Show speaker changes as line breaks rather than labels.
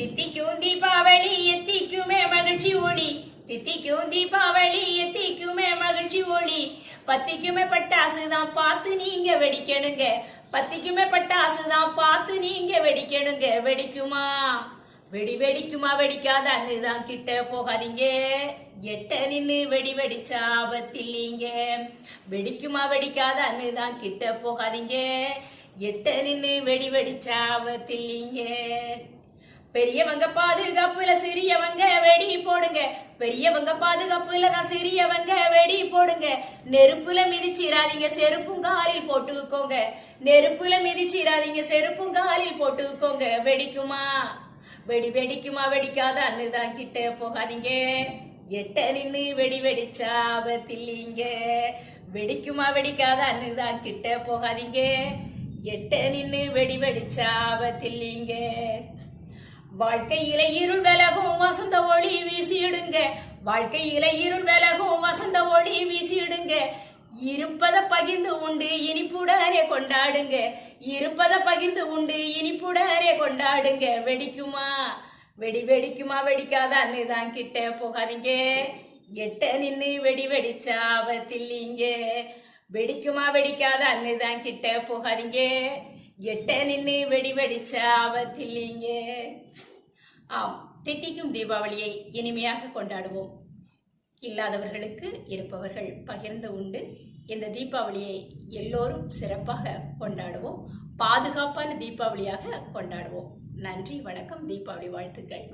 தித்திக்கும் தீபாவளி எத்திக்குமே மகிழ்ச்சி ஒளி. தித்திக்கும் தீபாவளி எத்திக்குமே மகிழ்ச்சி ஒளி. பத்திக்குமே பட்டாசு தான் பார்த்து நீங்க வெடிக்கணுங்க. பத்திக்குமே பட்டாசு தான் பார்த்து நீங்க வெடிக்கணுங்க. வெடிக்குமா? வெடி வெடிக்குமா? வெடிக்காத தான் கிட்ட போகாதீங்க. எட்ட நின்று வெடி வெடிச்சா ஆபத்தில்லைங்க. வெடிக்குமா? வெடிக்காத தான் கிட்ட போகாதீங்க. எட்ட நின்று வெடி வெடிச்சா ஆபத்தில்லைங்க. பெரியவங்க பாதுகாப்புல சிறியவங்க வெடி போடுங்க. பெரியவங்க பாதுகாப்புல நான் சிறியவங்க வெடி போடுங்க. நெருப்புல மிதிச்சிராதீங்க செருப்பும் காலில் போட்டுக்கோங்க. நெருப்புல மிதிச்சிராதீங்க செருப்பும் காலில் போட்டுக்கோங்க. வெடிக்குமா? வெடி வெடிக்குமா? வெடிக்காத அன்னுதான் கிட்ட போகாதீங்க. எட்ட நின்று வெடி வெடிச்சா ஆபத்தில்லைங்க. வெடிக்குமா? வெடிக்காத அன்னுதான் கிட்ட போகாதீங்க. எட்ட நின்று வெடி வெடிச்சா ஆபத்தில்லைங்க. வாழ்க்கையில இருள் விலகும் வசந்த ஒளி வீசிடுங்க. வாழ்க்கையில இருள் விலகும் வசந்த ஒளி வீசிடுங்க. இருப்பத பகிர்ந்து உண்டு இனிப்புடரே கொண்டாடுங்க. இருப்பத பகிர்ந்து உண்டு இனிப்புடரே கொண்டாடுங்க. வெடிக்குமா? வெடி வெடிக்குமா? வெடிக்காத? அன்னுதான் கிட்ட போகாதீங்க. எட்ட நின்று வெடி வெடிச்சா ஆபத்தில்லைங்க வெடிக்குமா? வெடிக்காத? அன்னுதான் கிட்ட போகாதீங்க. எட்ட நின்று வெடி வெடிச்சா ஆபத்தில்லைங்க ஆம் தித்திக்கும் தீபாவளியை இனிமையாக கொண்டாடுவோம். இல்லாதவர்களுக்கு இருப்பவர்கள் பகிர்ந்து உண்டு. இந்த தீபாவளியை எல்லோரும் சிறப்பாக கொண்டாடுவோம். பாதுகாப்பான தீபாவளியாக கொண்டாடுவோம். நன்றி வணக்கம் தீபாவளி வாழ்த்துக்கள்.